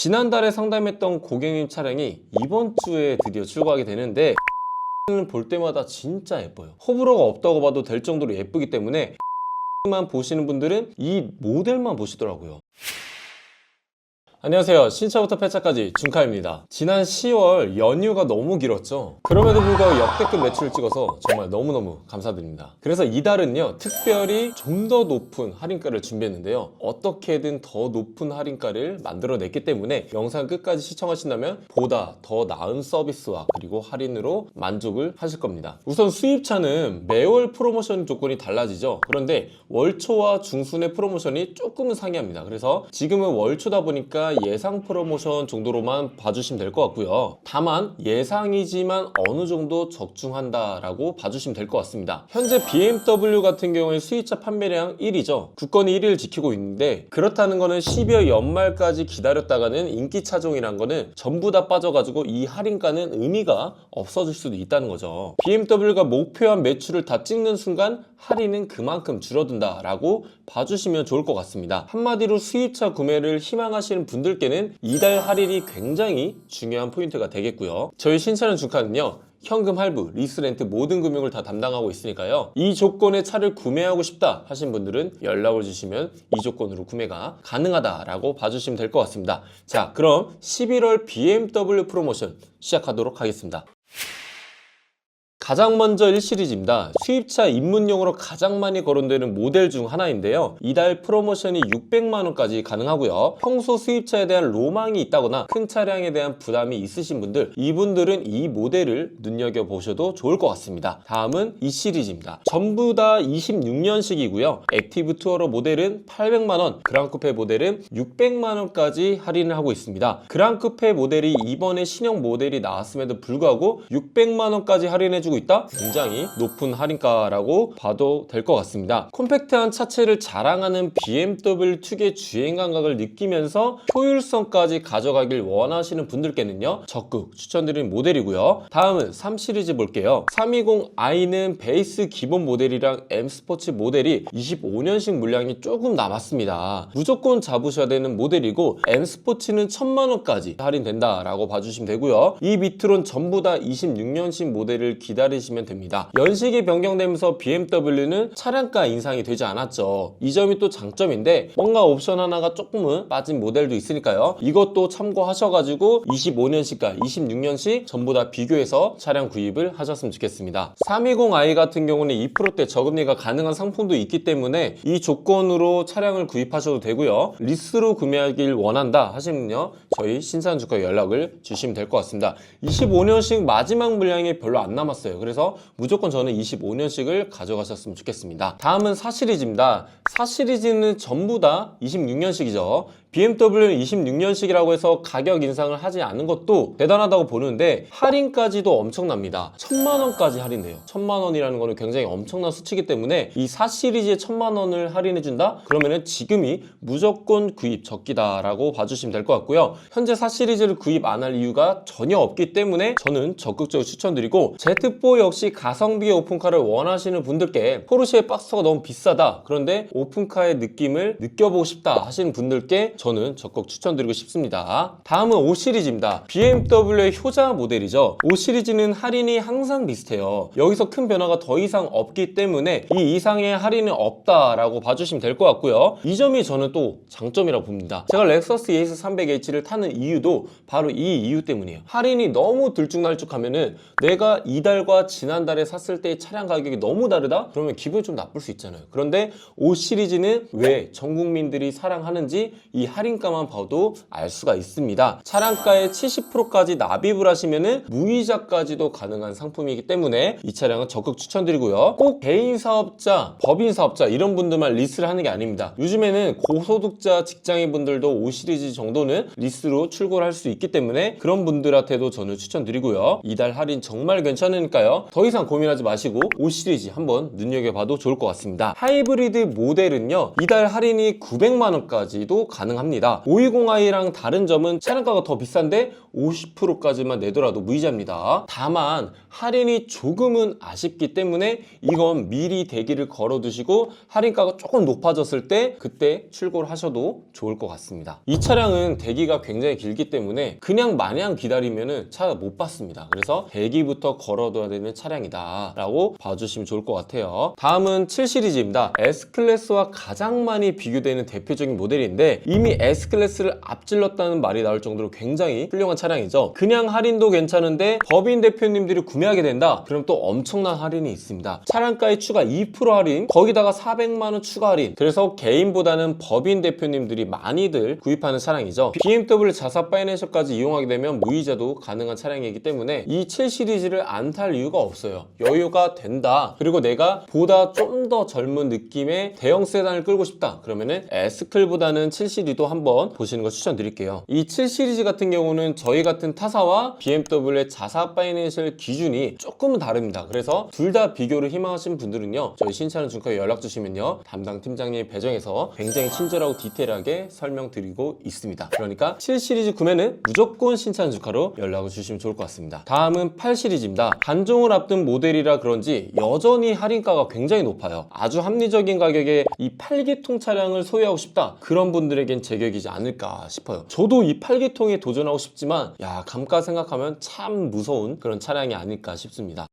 지난달에 상담했던 고객님 차량이 이번 주에 드디어 출고하게 되는데 는 볼 때마다 진짜 예뻐요. 호불호가 없다고 봐도 될 정도로 예쁘기 때문에 만 보시는 분들은 이 모델만 보시더라고요. 안녕하세요. 신차부터 폐차까지 준카입니다. 지난 10월 연휴가 너무 길었죠. 그럼에도 불구하고 역대급 매출을 찍어서 정말 너무너무 감사드립니다. 그래서 이달은요, 특별히 좀 더 높은 할인가를 준비했는데요. 어떻게든 더 높은 할인가를 만들어냈기 때문에 영상 끝까지 시청하신다면 보다 더 나은 서비스와 그리고 할인으로 만족을 하실 겁니다. 우선 수입차는 매월 프로모션 조건이 달라지죠. 그런데 월초와 중순의 프로모션이 조금은 상이합니다. 그래서 지금은 월초다 보니까 예상 프로모션 정도로만 봐주시면 될 것 같고요. 다만 예상이지만 어느 정도 적중한다라고 봐주시면 될 것 같습니다. 현재 BMW 같은 경우에 수입차 판매량 1위죠. 국건이 1위를 지키고 있는데 그렇다는 거는 12월 연말까지 기다렸다가는 인기 차종이란 거는 전부 다 빠져가지고 이 할인가는 의미가 없어질 수도 있다는 거죠. BMW가 목표한 매출을 다 찍는 순간 할인은 그만큼 줄어든다라고 봐주시면 좋을 것 같습니다. 한마디로 수입차 구매를 희망하시는 분들께는 이달 할인이 굉장히 중요한 포인트가 되겠고요. 저희 신차는 주카는요. 현금 할부, 리스 렌트 모든 금융을 다 담당하고 있으니까요. 이 조건의 차를 구매하고 싶다 하신 분들은 연락을 주시면 이 조건으로 구매가 가능하다라고 봐주시면 될 것 같습니다. 자, 그럼 11월 BMW 프로모션 시작하도록 하겠습니다. 가장 먼저 1시리즈입니다. 수입차 입문용으로 가장 많이 거론되는 모델 중 하나인데요. 이달 프로모션이 600만원까지 가능하고요. 평소 수입차에 대한 로망이 있다거나 큰 차량에 대한 부담이 있으신 분들, 이분들은 이 모델을 눈여겨보셔도 좋을 것 같습니다. 다음은 이 시리즈입니다. 전부 다 26년식이고요. 액티브 투어러 모델은 800만원, 그랑쿠페 모델은 600만원까지 할인을 하고 있습니다. 그랑쿠페 모델이 이번에 신형 모델이 나왔음에도 불구하고 600만원까지 할인해주고 있다? 굉장히 높은 할인가라고 봐도 될 것 같습니다. 콤팩트한 차체를 자랑하는 BMW 특유의 주행 감각을 느끼면서 효율성까지 가져가길 원하시는 분들께는요 적극 추천드리는 모델이고요. 다음은 3 시리즈 볼게요. 320i는 베이스 기본 모델이랑 M 스포츠 모델이 25년식 물량이 조금 남았습니다. 무조건 잡으셔야 되는 모델이고 M 스포츠는 1000만원까지 할인된다라고 봐주시면 되고요. 이 밑으론 전부 다 26년식 모델을 기다리 시면 됩니다. 연식이 변경되면서 BMW는 차량가 인상이 되지 않았죠. 이 점이 또 장점인데 뭔가 옵션 하나가 조금은 빠진 모델도 있으니까요. 이것도 참고하셔가지고 25년식과 26년식 전부 다 비교해서 차량 구입을 하셨으면 좋겠습니다. 320i 같은 경우는 2%대 저금리가 가능한 상품도 있기 때문에 이 조건으로 차량을 구입하셔도 되고요. 리스로 구매하길 원한다 하시면요. 저희 신산주가 연락을 주시면 될 것 같습니다. 25년식 마지막 물량이 별로 안 남았어요. 그래서 무조건 저는 25년식을 가져가셨으면 좋겠습니다. 다음은 4시리즈입니다. 4시리즈는 전부 다 26년식이죠. BMW는 26년식이라고 해서 가격 인상을 하지 않은 것도 대단하다고 보는데 할인까지도 엄청납니다. 천만 원까지 할인돼요. 천만 원이라는 거는 굉장히 엄청난 수치이기 때문에 이 4 시리즈에 천만 원을 할인해준다? 그러면은 지금이 무조건 구입 적기다라고 봐주시면 될 것 같고요. 현재 4 시리즈를 구입 안 할 이유가 전혀 없기 때문에 저는 적극적으로 추천드리고 Z4 역시 가성비의 오픈카를 원하시는 분들께 포르쉐의 박스가 너무 비싸다. 그런데 오픈카의 느낌을 느껴보고 싶다 하시는 분들께 저는 적극 추천드리고 싶습니다. 다음은 5 시리즈입니다. BMW의 효자 모델이죠. 5 시리즈는 할인이 항상 비슷해요. 여기서 큰 변화가 더 이상 없기 때문에 이 이상의 할인은 없다라고 봐주시면 될 것 같고요. 이 점이 저는 또 장점이라고 봅니다. 제가 렉서스 ES 300H를 타는 이유도 바로 이 이유 때문이에요. 할인이 너무 들쭉날쭉하면은 내가 이달과 지난달에 샀을 때의 차량 가격이 너무 다르다? 그러면 기분이 좀 나쁠 수 있잖아요. 그런데 5 시리즈는 왜 전 국민들이 사랑하는지 이 할인가만 봐도 알 수가 있습니다. 차량가의 70%까지 납입을 하시면은 무이자까지도 가능한 상품이기 때문에 이 차량은 적극 추천드리고요. 꼭 개인 사업자, 법인 사업자 이런 분들만 리스를 하는 게 아닙니다. 요즘에는 고소득자 직장인 분들도 5 시리즈 정도는 리스로 출고를 할 수 있기 때문에 그런 분들한테도 저는 추천드리고요. 이달 할인 정말 괜찮으니까요. 더 이상 고민하지 마시고 5 시리즈 한번 눈여겨봐도 좋을 것 같습니다. 하이브리드 모델은요. 이달 할인이 900만 원까지도 가능합니다. 가능합니다. 520i랑 다른 점은 차량가가 더 비싼데 50%까지만 내더라도 무이자입니다. 다만 할인이 조금은 아쉽기 때문에 이건 미리 대기를 걸어두시고 할인가가 조금 높아졌을 때 그때 출고를 하셔도 좋을 것 같습니다. 이 차량은 대기가 굉장히 길기 때문에 그냥 마냥 기다리면은 차못 받습니다. 그래서 대기부터 걸어둬야 되는 차량이다 라고 봐주시면 좋을 것 같아요. 다음은 7시리즈입니다. S클래스와 가장 많이 비교되는 대표적인 모델인데 이미 S클래스를 앞질렀다는 말이 나올 정도로 굉장히 훌륭한 차량이죠. 그냥 할인도 괜찮은데 법인 대표님들이 구매하게 된다? 그럼 또 엄청난 할인이 있습니다. 차량가에 추가 2% 할인, 거기다가 400만 원 추가 할인. 그래서 개인보다는 법인 대표님들이 많이들 구입하는 차량이죠. BMW 자사 파이낸셜까지 이용하게 되면 무이자도 가능한 차량이기 때문에 이 7 시리즈를 안 탈 이유가 없어요. 여유가 된다. 그리고 내가 보다 좀 더 젊은 느낌의 대형 세단을 끌고 싶다. 그러면은 S클보다는 7 시리 도 한번 보시는 거 추천드릴게요. 이 7 시리즈 같은 경우는 저희 같은 타사와 BMW의 자사 파이낸셜 기준이 조금은 다릅니다. 그래서 둘 다 비교를 희망하시는 분들은요. 저희 신차는 중카에 연락 주시면요. 담당 팀장님 배정해서 굉장히 친절하고 디테일하게 설명드리고 있습니다. 그러니까 7 시리즈 구매는 무조건 신차는 중카로 연락을 주시면 좋을 것 같습니다. 다음은 8 시리즈입니다. 단종을 앞둔 모델이라 그런지 여전히 할인가가 굉장히 높아요. 아주 합리적인 가격에 이 8기통 차량을 소유하고 싶다. 그런 분들에겐 제격이지 않을까 싶어요. 저도 이 8기통에 도전하고 싶지만 야 감가 생각하면 참 무서운 그런 차량이 아닐까 싶습니다.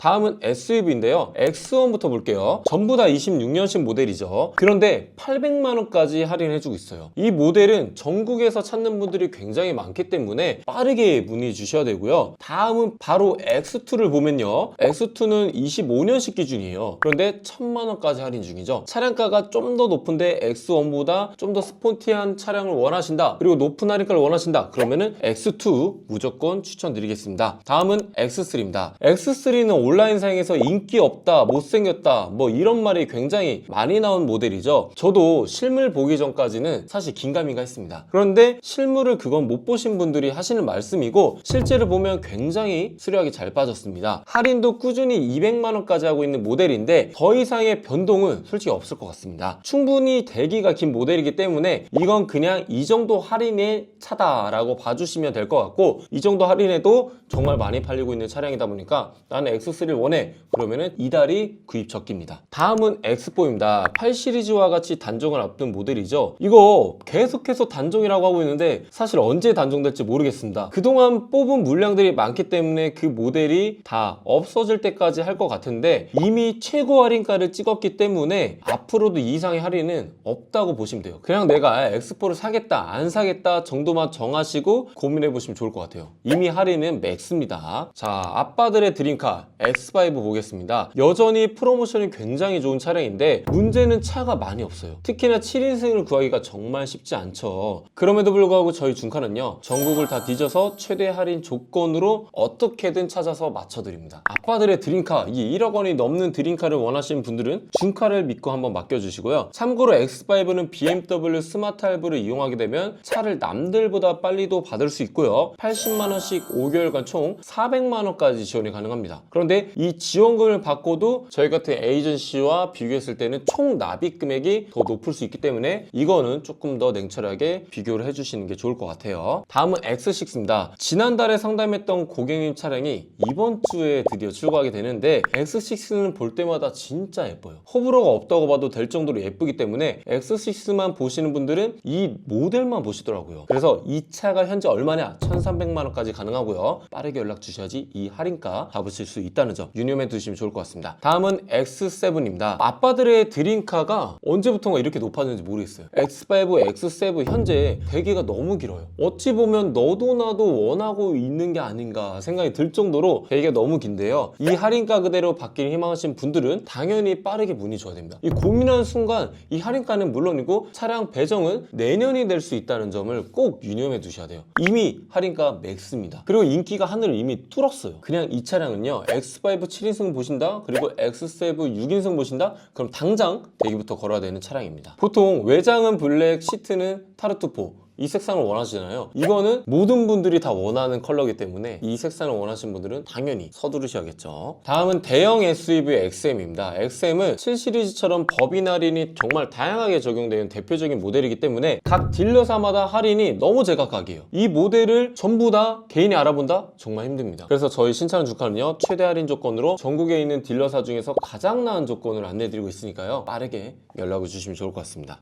다음은 SUV인데요. X1부터 볼게요. 전부 다 26년식 모델이죠. 그런데 800만 원까지 할인해주고 있어요. 이 모델은 전국에서 찾는 분들이 굉장히 많기 때문에 빠르게 문의 주셔야 되고요. 다음은 바로 X2를 보면요. X2는 25년식 기준이에요. 그런데 1000만 원까지 할인 중이죠. 차량가가 좀 더 높은데 X1보다 좀 더 스포티한 차량을 원하신다. 그리고 높은 할인가를 원하신다. 그러면은 X2 무조건 추천드리겠습니다. 다음은 X3입니다. X3는 온라인상에서 인기 없다, 못생겼다, 뭐 이런 말이 굉장히 많이 나온 모델이죠. 저도 실물 보기 전까지는 사실 긴가민가 했습니다. 그런데 실물을 그건 못 보신 분들이 하시는 말씀이고 실제로 보면 굉장히 수려하게 잘 빠졌습니다. 할인도 꾸준히 200만원까지 하고 있는 모델인데 더 이상의 변동은 솔직히 없을 것 같습니다. 충분히 대기가 긴 모델이기 때문에 이건 그냥 이 정도 할인의 차다라고 봐주시면 될 것 같고 이 정도 할인에도 정말 많이 팔리고 있는 차량이다 보니까 나는 X3를 원해. 그러면은 이달이 구입 적기입니다. 다음은 X4입니다. 8 시리즈와 같이 단종을 앞둔 모델이죠. 이거 계속해서 단종이라고 하고 있는데 사실 언제 단종될지 모르겠습니다. 그동안 뽑은 물량들이 많기 때문에 그 모델이 다 없어질 때까지 할 것 같은데 이미 최고 할인가를 찍었기 때문에 앞으로도 이 이상의 할인은 없다고 보시면 돼요. 그냥 내가 X4를 사겠다 안 사겠다 정도만 정하시고 고민해 보시면 좋을 것 같아요. 이미 할인은 맥스입니다. 자 아빠들의 드림카 X5 보겠습니다. 여전히 프로모션이 굉장히 좋은 차량인데 문제는 차가 많이 없어요. 특히나 7인승을 구하기가 정말 쉽지 않죠. 그럼에도 불구하고 저희 중카는요. 전국을 다 뒤져서 최대 할인 조건으로 어떻게든 찾아서 맞춰드립니다. 아빠들의 드림카, 이 1억 원이 넘는 드림카를 원하시는 분들은 중카를 믿고 한번 맡겨주시고요. 참고로 X5는 BMW 스마트 할부를 이용하게 되면 차를 남들보다 빨리도 받을 수 있고요. 80만원씩 5개월간 총 400만원까지 지원이 가능합니다. 그런데 이 지원금을 받고도 저희 같은 에이전시와 비교했을 때는 총 납입 금액이 더 높을 수 있기 때문에 이거는 조금 더 냉철하게 비교를 해주시는 게 좋을 것 같아요. 다음은 X6입니다. 지난달에 상담했던 고객님 차량이 이번 주에 드디어 출고하게 되는데 X6는 볼 때마다 진짜 예뻐요. 호불호가 없다고 봐도 될 정도로 예쁘기 때문에 X6만 보시는 분들은 이 모델만 보시더라고요. 그래서 이 차가 현재 얼마냐? 1,300만 원까지 가능하고요. 빠르게 연락 주셔야지 이 할인가 잡으실 수 있다는 점 유념해 두시면 좋을 것 같습니다. 다음은 X7입니다. 아빠들의 드림카가 언제부턴가 이렇게 높아졌는지 모르겠어요. X5, X7 현재 대기가 너무 길어요. 어찌 보면 너도 나도 원하고 있는 게 아닌가 생각이 들 정도로 대기가 너무 긴데요. 이 할인가 그대로 받기를 희망하시는 분들은 당연히 빠르게 문의 줘야 됩니다. 이 고민하는 순간 이 할인가는 물론이고 차량 배정은 내년이 될 수 있다는 점을 꼭 유념해 두셔야 돼요. 이미 할인가 맥스입니다. 그리고 인기가 하늘을 이미 뚫었어요. 그냥 이 차량은요. X5 7인승 보신다? 그리고 X7 6인승 보신다? 그럼 당장 대기부터 걸어야 되는 차량입니다. 보통 외장은 블랙 시트는 타르투포 이 색상을 원하시잖아요. 이거는 모든 분들이 다 원하는 컬러이기 때문에 이 색상을 원하시는 분들은 당연히 서두르셔야겠죠. 다음은 대형 SUV XM입니다. XM은 7 시리즈처럼 법인 할인이 정말 다양하게 적용되는 대표적인 모델이기 때문에 각 딜러사마다 할인이 너무 제각각이에요. 이 모델을 전부 다 개인이 알아본다? 정말 힘듭니다. 그래서 저희 신차는 주카는요 최대 할인 조건으로 전국에 있는 딜러사 중에서 가장 나은 조건을 안내해드리고 있으니까요 빠르게 연락을 주시면 좋을 것 같습니다.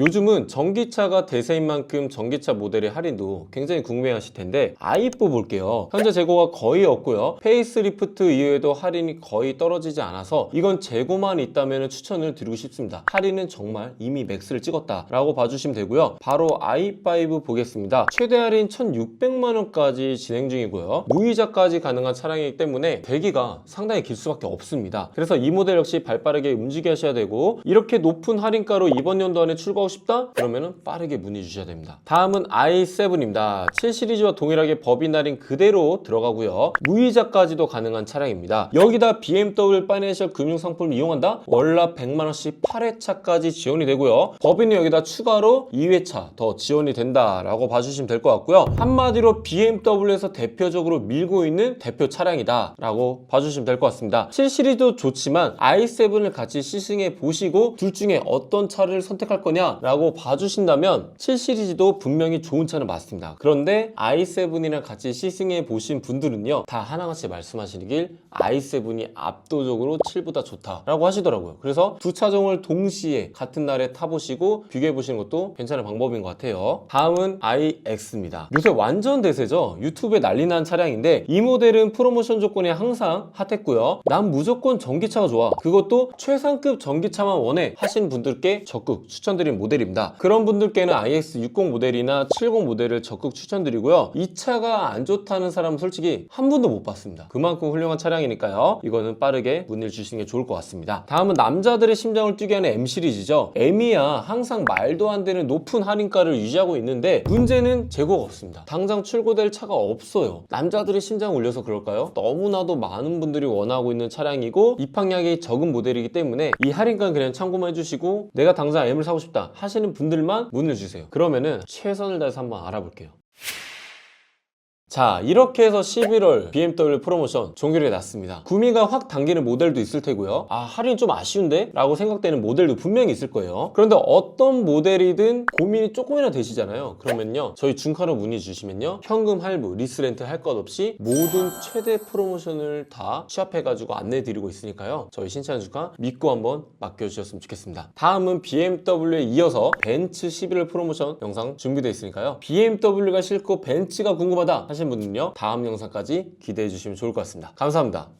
요즘은 전기차가 대세인 만큼 전기차 모델의 할인도 굉장히 궁금해하실 텐데 아이뽀 볼게요. 현재 재고가 거의 없고요. 페이스리프트 이후에도 할인이 거의 떨어지지 않아서 이건 재고만 있다면 추천을 드리고 싶습니다. 할인은 정말 이미 맥스를 찍었다 라고 봐주시면 되고요. 바로 i5 보겠습니다. 최대 할인 1,600만 원까지 진행 중이고요. 무이자까지 가능한 차량이기 때문에 대기가 상당히 길 수밖에 없습니다. 그래서 이 모델 역시 발빠르게 움직여셔야 되고 이렇게 높은 할인가로 이번 연도 안에 출고 하고 싶다? 그러면 빠르게 문의 주셔야 됩니다. 다음은 i7입니다. 7 시리즈와 동일하게 법인 할인 그대로 들어가고요. 무이자까지도 가능한 차량입니다. 여기다 BMW 파이낸셜 금융상품을 이용한다? 월납 100만원씩 8회차까지 지원이 되고요. 법인은 여기다 추가로 2회차 더 지원이 된다라고 봐주시면 될 것 같고요. 한마디로 BMW에서 대표적으로 밀고 있는 대표 차량이다 라고 봐주시면 될 것 같습니다. 7 시리즈도 좋지만 i7을 같이 시승해 보시고 둘 중에 어떤 차를 선택할 거냐 라고 봐주신다면 7 시리즈도 분명히 좋은 차는 맞습니다. 그런데 i7이랑 같이 시승해 보신 분들은요 다 하나같이 말씀하시길 i7이 압도적으로 7보다 좋다라고 하시더라고요. 그래서 두 차종을 동시에 같은 날에 타보시고 비교해 보시는 것도 괜찮은 방법인 것 같아요. 다음은 iX입니다. 요새 완전 대세죠. 유튜브에 난리 난 차량인데 이 모델은 프로모션 조건이 항상 핫했고요. 난 무조건 전기차가 좋아. 그것도 최상급 전기차만 원해 하신 분들께 적극 추천드린 모델 입니다. 그런 분들께는 iX60 모델이나 70 모델을 적극 추천드리고요. 이 차가 안 좋다는 사람은 솔직히 한 분도 못 봤습니다. 그만큼 훌륭한 차량이니까요. 이거는 빠르게 문의를 주시는 게 좋을 것 같습니다. 다음은 남자들의 심장을 뛰게 하는 M 시리즈죠. M이야 항상 말도 안 되는 높은 할인가를 유지하고 있는데 문제는 재고가 없습니다. 당장 출고될 차가 없어요. 남자들의 심장 울려서 그럴까요? 너무나도 많은 분들이 원하고 있는 차량이고 입항량이 적은 모델이기 때문에 이 할인가는 그냥 참고만 해주시고 내가 당장 M을 사고 싶다 하시는 분들만 문의를 주세요. 그러면은 최선을 다해서 한번 알아볼게요. 자 이렇게 해서 11월 BMW 프로모션 종결이 났습니다. 구미가 확 당기는 모델도 있을 테고요. 아 할인 좀 아쉬운데? 라고 생각되는 모델도 분명히 있을 거예요. 그런데 어떤 모델이든 고민이 조금이나 되시잖아요. 그러면요 저희 중카로 문의 주시면요 현금 할부 리스렌트 할 것 없이 모든 최대 프로모션을 다 취합해가지고 안내 드리고 있으니까요 저희 신차는 주카 믿고 한번 맡겨주셨으면 좋겠습니다. 다음은 BMW에 이어서 벤츠 11월 프로모션 영상 준비되어 있으니까요. BMW가 싫고 벤츠가 궁금하다 하신 분은요 다음 영상까지 기대해 주시면 좋을 것 같습니다. 감사합니다